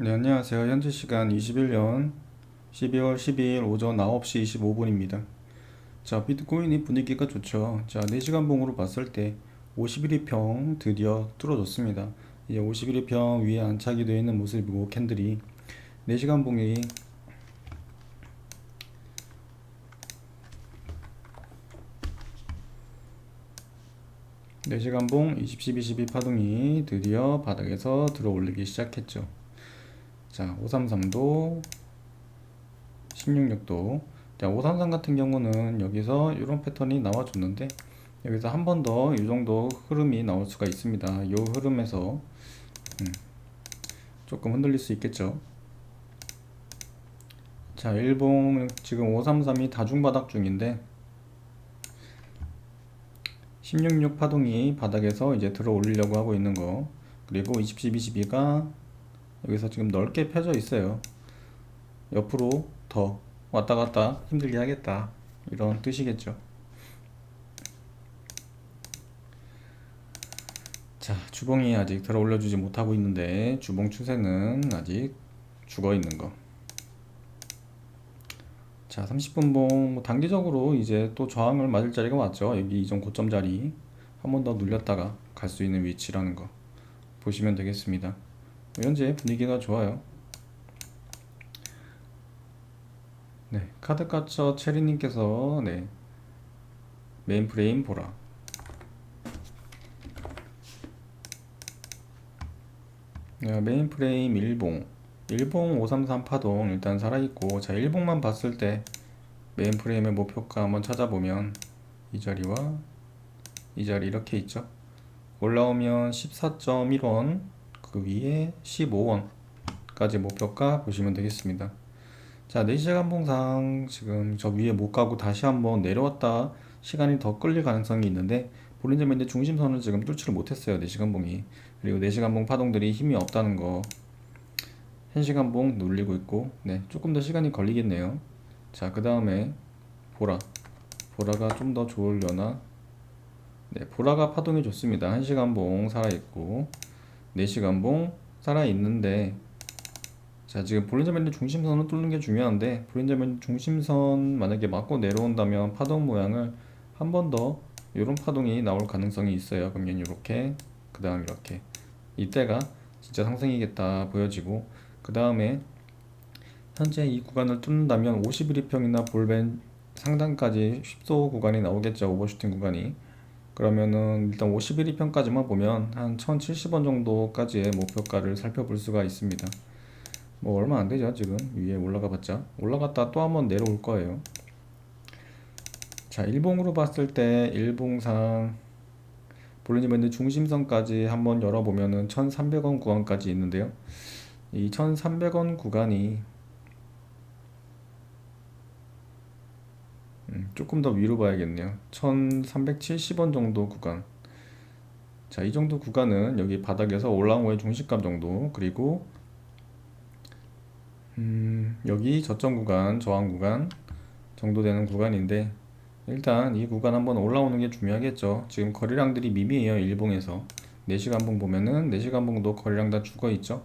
네, 안녕하세요. 현재 시간 21년 12월 12일 오전 9시 25분입니다. 자, 비트코인이 분위기가 좋죠. 자, 4시간 봉으로 봤을 때 51위평 드디어 뚫어졌습니다. 이제 51위평 위에 안착이 되어 있는 모습이고 캔들이 4시간 봉이 네시간봉 20, 12, 12 파동이 드디어 바닥에서 들어 올리기 시작했죠. 자, 533도, 166도. 자, 533 같은 경우는 여기서 이런 패턴이 나와줬는데 여기서 한 번 더 이 정도 흐름이 나올 수가 있습니다. 이 흐름에서 음, 조금 흔들릴 수 있겠죠. 자, 일봉 지금 533이 다중바닥 중인데 166 파동이 바닥에서 이제 들어 올리려고 하고 있는 거 그리고 20, 12, 12가 여기서 지금 넓게 펴져 있어요. 옆으로 더 왔다 갔다 힘들게 하겠다. 이런 뜻이겠죠. 자, 주봉이 아직 들어 올려주지 못하고 있는데 주봉 추세는 아직 죽어 있는 거. 자, 30분 봉뭐 단기적으로 이제 또 저항을 맞을 자리가 왔죠. 여기 이전 고점 자리 한 번 더 눌렸다가 갈 수 있는 위치라는 거 보시면 되겠습니다. 현재 분위기가 좋아요. 네, 카드카처 체리님께서 네 메인 프레임 보라. 네, 메인 프레임 일봉 일봉 533 파동 일단 살아있고 자 일봉만 봤을 때 메인 프레임의 목표가 한번 찾아보면 이 자리와 이 자리 이렇게 있죠. 올라오면 14.1원 그 위에 15원까지 목표가 보시면 되겠습니다. 자, 4시 간 봉상 지금 저 위에 못 가고 다시 한번 내려왔다 시간이 더 끌릴 가능성이 있는데 볼린저 밴드 중심선을 지금 뚫지를 못했어요. 4시 간 봉이. 그리고 4시 간 봉 파동들이 힘이 없다는 거. 1시 간 봉 눌리고 있고 네, 조금 더 시간이 걸리겠네요. 자, 그 다음에 보라. 보라가 좀 더 좋으려나? 네, 보라가 파동이 좋습니다. 1시간 봉 살아있고 4시간 봉 살아있는데 자 지금 볼린저 밴드 중심선을 뚫는 게 중요한데 볼린저 밴드 중심선 만약에 맞고 내려온다면 파동 모양을 한 번 더 이런 파동이 나올 가능성이 있어요. 그러면 이렇게 그 다음 이렇게. 이때가 진짜 상승이겠다 보여지고 그 다음에 현재 이 구간을 뚫는다면 51위평이나 볼벤 상단까지 쉽소 구간이 나오겠죠. 오버슈팅 구간이 그러면은 일단 51위평까지만 보면 한 1070원 정도까지의 목표가를 살펴볼 수가 있습니다. 뭐 얼마 안 되죠 지금 위에 올라가 봤자 올라갔다 또 한번 내려올 거예요. 자 일봉으로 봤을 때 일봉상 볼리지 밴드 중심선까지 한번 열어보면은 1300원 구간까지 있는데요. 이 1300원 구간이 음, 조금 더 위로 봐야겠네요. 1370원 정도 구간. 자, 이 정도 구간은 여기 바닥에서 올라온 거의 중심감 정도. 그리고 음, 여기 저점 구간, 저항 구간 정도 되는 구간인데 일단 이 구간 한번 올라오는 게 중요하겠죠. 지금 거래량들이 미미해요. 일봉에서. 4시간 봉 보면은 4시간 봉도 거래량 다 죽어 있죠.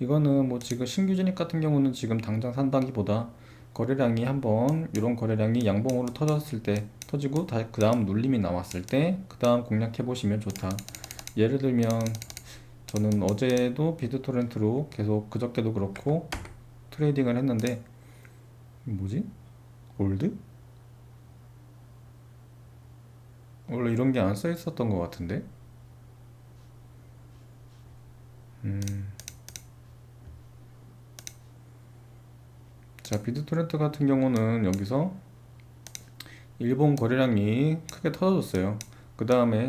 이거는 뭐 지금 신규 진입 같은 경우는 지금 당장 산다기보다 거래량이 한번 이런 거래량이 양봉으로 터졌을 때 터지고 그 다음 눌림이 나왔을 때 그 다음 공략해 보시면 좋다 예를 들면 저는 어제도 비트토렌트로 계속 그저께도 그렇고 트레이딩을 했는데 뭐지? 골드? 원래 이런 게 안 써 있었던 것 같은데 음 자, 비트토렌트 같은 경우는 여기서 일본 거래량이 크게 터졌어요. 그 다음에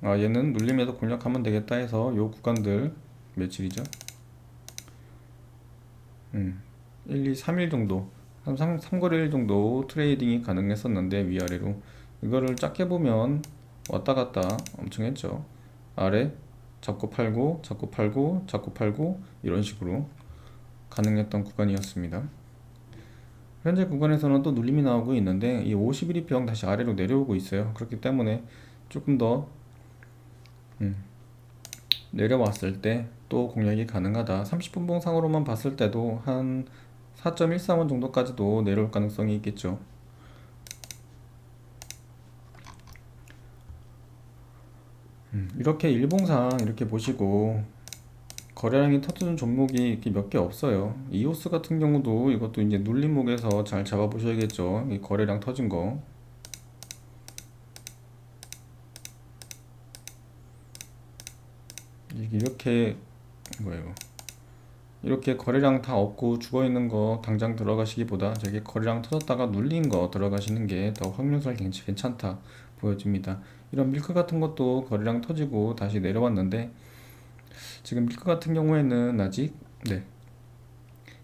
아, 얘는 눌림에서 공략하면 되겠다 해서 요 구간들 며칠이죠? 음, 1, 2, 3일 정도 한 3, 3거래일 정도 트레이딩이 가능했었는데 위아래로 이거를 작게 보면 왔다 갔다 엄청 했죠. 아래 잡고 팔고 잡고 팔고 잡고 팔고 이런 식으로 가능했던 구간이었습니다. 현재 구간에서는 또 눌림이 나오고 있는데 이 51위평 다시 아래로 내려오고 있어요. 그렇기 때문에 조금 더 음, 내려왔을 때 또 공략이 가능하다. 30분 봉 상으로만 봤을 때도 한 4.13원 정도까지도 내려올 가능성이 있겠죠. 음, 이렇게 일봉상 이렇게 보시고 거래량이 터지는 종목이 이렇게 몇 개 없어요. 이오스 같은 경우도 이것도 이제 눌림목에서 잘 잡아보셔야겠죠. 이 거래량 터진 거. 이렇게 뭐예요? 이렇게 거래량 다 없고 죽어 있는 거 당장 들어가시기보다 저게 거래량 터졌다가 눌린 거 들어가시는 게 더 확률상 괜찮- 괜찮다 보여집니다. 이런 밀크 같은 것도 거래량 터지고 다시 내려왔는데 지금 밀크 같은 경우에는 아직 네.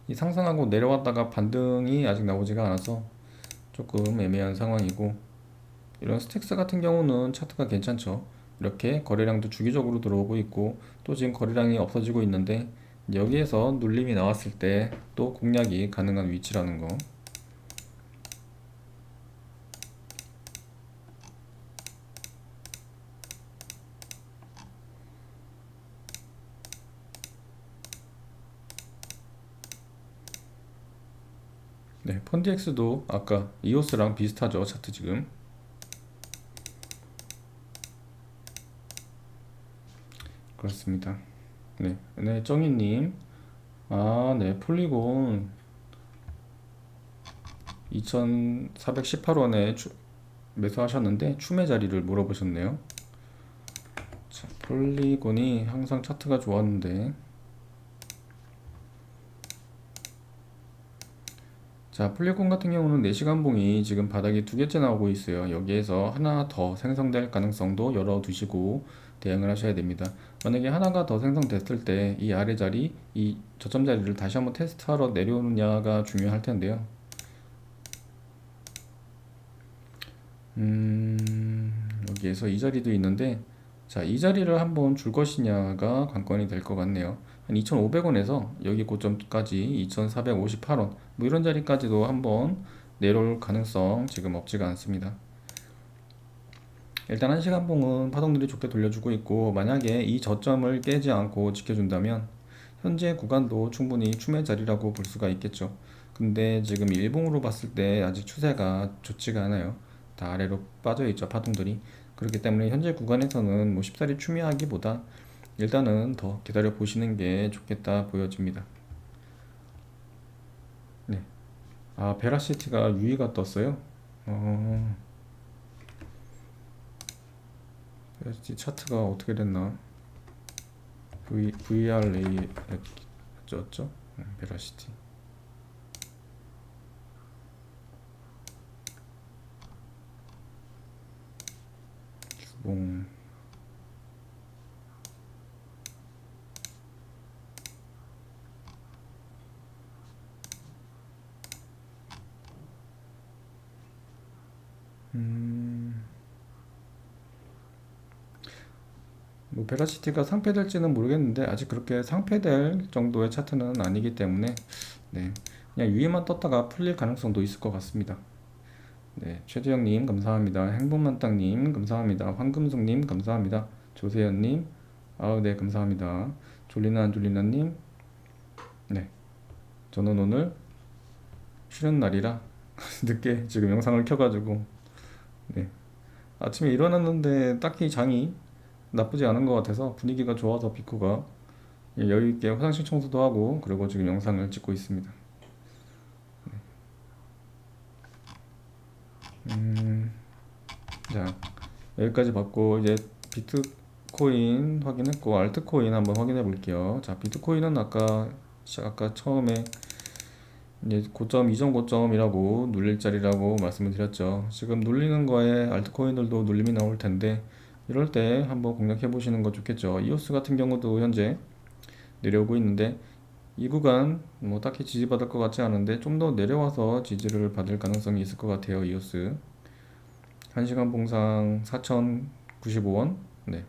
이 상승하고 내려왔다가 반등이 아직 나오지가 않아서 조금 애매한 상황이고 이런 스택스 같은 경우는 차트가 괜찮죠. 이렇게 거래량도 주기적으로 들어오고 있고 또 지금 거래량이 없어지고 있는데 여기에서 눌림이 나왔을 때 또 공략이 가능한 위치라는 거. 네, 펀디엑스도 아까 이오스랑 비슷하죠, 차트 지금. 그렇습니다. 네, 네, 정희님. 아, 네, 폴리곤 2,418원에 매수하셨는데 추매 자리를 물어보셨네요. 자, 폴리곤이 항상 차트가 좋았는데 자, 폴리곤 같은 경우는 4시간 봉이 지금 바닥에 두 개째 나오고 있어요. 여기에서 하나 더 생성될 가능성도 열어두시고 대응을 하셔야 됩니다. 만약에 하나가 더 생성됐을 때 이 아래 자리, 이 저점 자리를 다시 한번 테스트하러 내려오느냐가 중요할 텐데요. 음, 여기에서 이 자리도 있는데 자, 이 자리를 한번 줄 것이냐가 관건이 될 것 같네요. 한 2,500원에서 여기 고점까지 2,458원 뭐 이런 자리까지도 한번 내려올 가능성 지금 없지가 않습니다. 일단 한 시간 봉은 파동들이 좋게 돌려주고 있고 만약에 이 저점을 깨지 않고 지켜준다면 현재 구간도 충분히 추매 자리라고 볼 수가 있겠죠. 근데 지금 일봉으로 봤을 때 아직 추세가 좋지가 않아요. 다 아래로 빠져 있죠 파동들이. 그렇기 때문에 현재 구간에서는 뭐 쉽사리 추매하기보다 일단은 더 기다려 보시는 게 좋겠다 보여집니다. 네. 아 베라시티가 유의가 떴어요. 어. 베라시티 차트가 어떻게 됐나? V VRA 였죠? 음, 베라시티. 주봉. 뭐 베라시티가 상패될지는 모르겠는데 아직 그렇게 상패될 정도의 차트는 아니기 때문에 네 그냥 위에만 떴다가 풀릴 가능성도 있을 것 같습니다. 네 최재영님 감사합니다. 행복만땅님 감사합니다. 황금숙님 감사합니다. 조세현님 아우 네 감사합니다. 졸리나 안 졸리나님 네 저는 오늘 쉬는 날이라 늦게 지금 영상을 켜가지고 네 아침에 일어났는데 딱히 장이 나쁘지 않은 것 같아서 분위기가 좋아서 비코가 여유 있게 화장실 청소도 하고 그리고 지금 영상을 찍고 있습니다. 네. 음, 자 여기까지 봤고 이제 비트코인 확인했고 알트코인 한번 확인해 볼게요. 자 비트코인은 아까 아까 처음에 이제 고점 이전 고점이라고 눌릴 자리라고 말씀을 드렸죠. 지금 눌리는 거에 알트코인들도 눌림이 나올 텐데 이럴 때 한번 공략해 보시는 거 좋겠죠. 이오스 같은 경우도 현재 내려오고 있는데 이 구간 뭐 딱히 지지받을 것 같지 않은데 좀 더 내려와서 지지를 받을 가능성이 있을 것 같아요. 이오스 1시간 봉상 4,095원 네.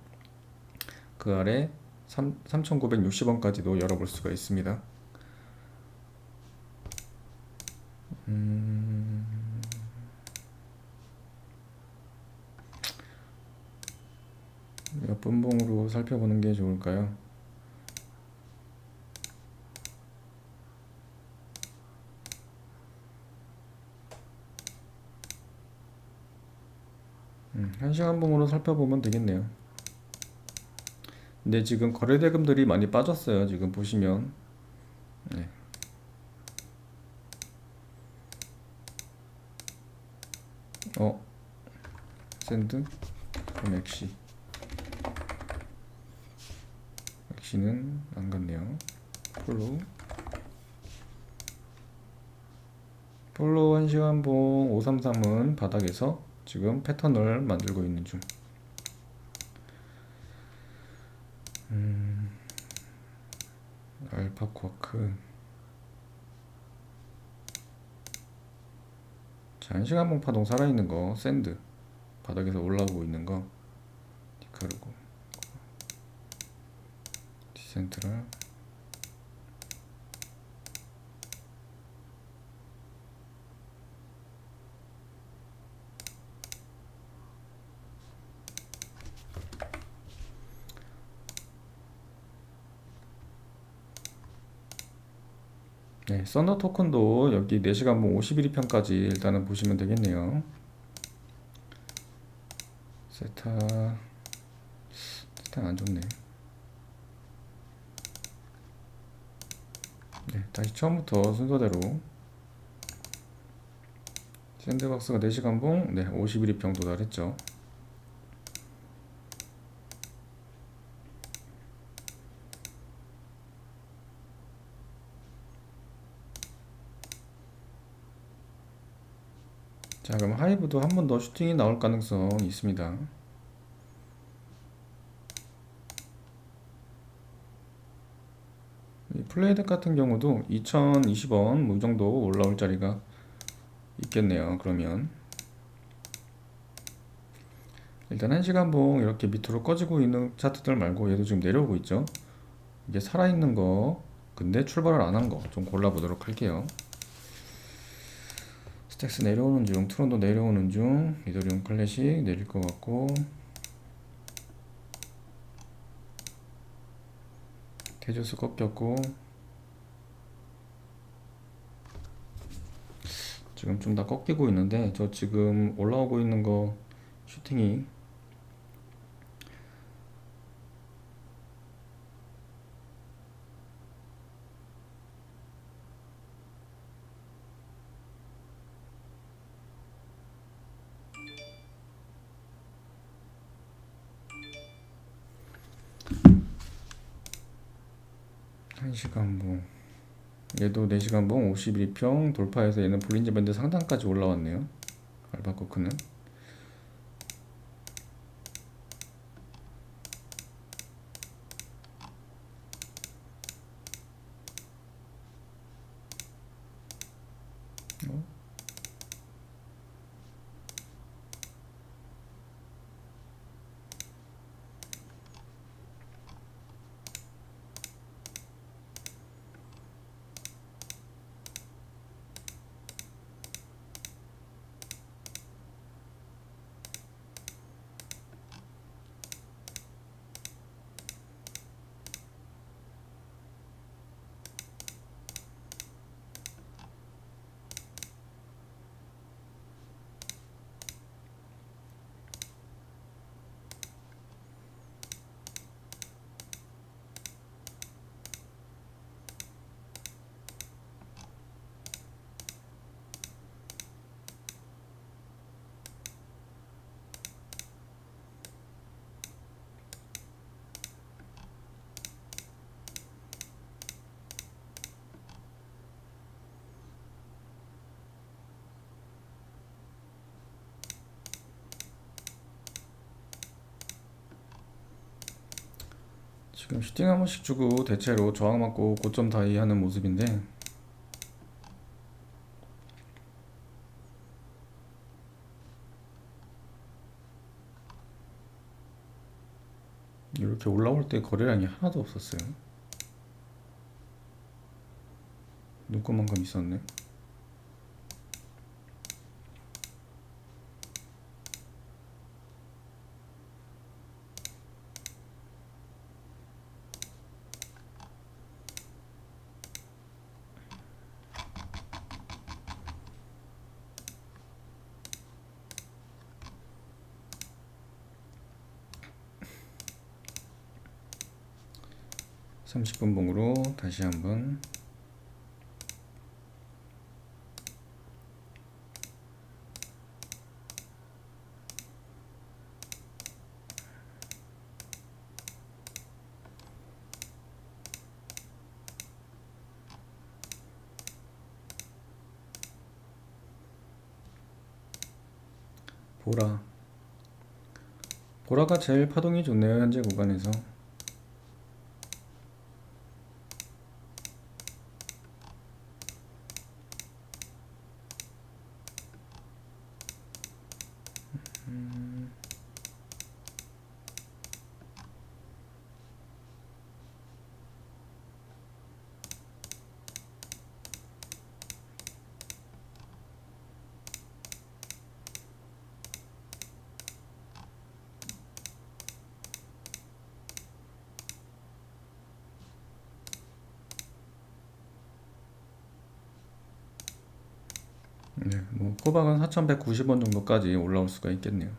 그 아래 3, 3,960원까지도 열어볼 수가 있습니다. 음... 몇 분봉으로 살펴보는 게 좋을까요? 음, 1시간 봉으로 살펴보면 되겠네요. 근데 지금 거래대금들이 많이 빠졌어요. 지금 보시면. 네. 어, 샌드, 그럼 시 엑시는 안 갔네요. 폴로우 폴로우 1시간 봉 533은 바닥에서 지금 패턴을 만들고 있는 중. 음, 알파 쿼크. 자, 1시간 봉 파동 살아있는 거, 샌드. 바닥에서 올라오고 있는 거, 디카르고. 디센트럴. 네, 썬더 토큰도 여기 4시간 봉 51일편까지 일단은 보시면 되겠네요. 세타, 세타 안 좋네. 네, 다시 처음부터 순서대로 샌드박스가 4시간 봉, 네, 51일평 도달했죠. 자, 그럼 하이브도 한 번 더 슈팅이 나올 가능성이 있습니다. 플레이덱 같은 경우도 2020원 뭐 이 정도 올라올 자리가 있겠네요. 그러면 일단 1시간 봉 이렇게 밑으로 꺼지고 있는 차트들 말고 얘도 지금 내려오고 있죠. 이게 살아있는 거 근데 출발을 안 한 거 좀 골라보도록 할게요. 스택스 내려오는 중, 트론도 내려오는 중, 이더리움 클래식 내릴 것 같고 테조스 꺾였고. 지금 좀 다 꺾이고 있는데 저 지금 올라오고 있는 거 슈팅이 한시간 봉. 얘도 4시간 봉 51평 돌파해서 얘는 볼린저 밴드 상단까지 올라왔네요. 알바코크는. 어? 지금 슈팅 한 번씩 주고 대체로 저항 맞고 고점 다이 하는 모습인데 이렇게 올라올 때 거래량이 하나도 없었어요. 눈꽃만큼 있었네. 30분 봉으로 다시 한번. 보라. 보라가 제일 파동이 좋네요 현재 구간에서 네, 뭐 코박은 4,190원 정도까지 올라올 수가 있겠네요.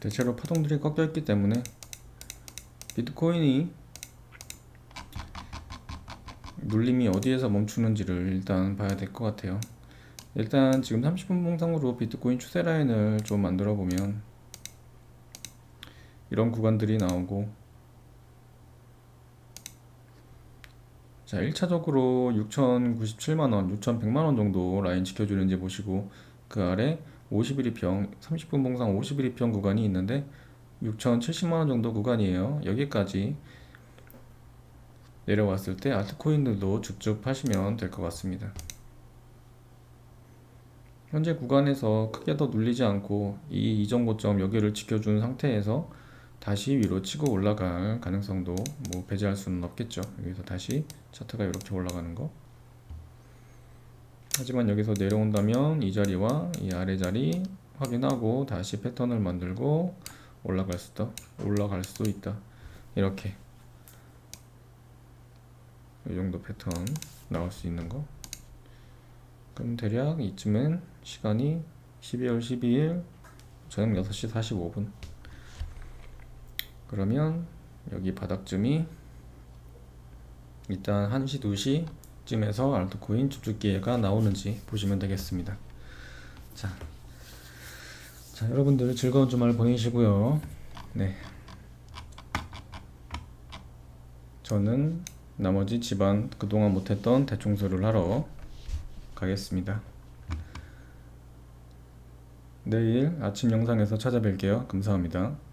네, 대체로 파동들이 꺾여 있기 때문에 비트코인이 눌림이 어디에서 멈추는지를 일단 봐야 될 것 같아요. 일단 지금 30분 봉상으로 비트코인 추세 라인을 좀 만들어 보면 이런 구간들이 나오고 자 1차적으로 6,097만원, 6,100만원 정도 라인 지켜주는지 보시고 그 아래 51이 평 30분 봉상 51이 평 구간이 있는데 6,070만원 정도 구간이에요. 여기까지 내려왔을 때 알트코인들도 쭉쭉 파시면 될 것 같습니다. 현재 구간에서 크게 더 눌리지 않고 이 이전 고점 여기를 지켜준 상태에서 다시 위로 치고 올라갈 가능성도 뭐 배제할 수는 없겠죠. 여기서 다시 차트가 이렇게 올라가는 거 하지만 여기서 내려온다면 이 자리와 이 아래 자리 확인하고 다시 패턴을 만들고 올라갈 수도 올라갈 수도 있다. 이렇게. 이 정도 패턴 나올 수 있는 거. 그럼 대략 이쯤엔 시간이 12월 12일 저녁 6시 45분. 그러면 여기 바닥쯤이 일단 1시 2시 쯤에서 알트코인 주축 기회가 나오는지 보시면 되겠습니다. 자, 자 여러분들 즐거운 주말 보내시고요. 네, 저는 나머지 집안 그동안 못했던 대청소를 하러 가겠습니다. 내일 아침 영상에서 찾아뵐게요. 감사합니다.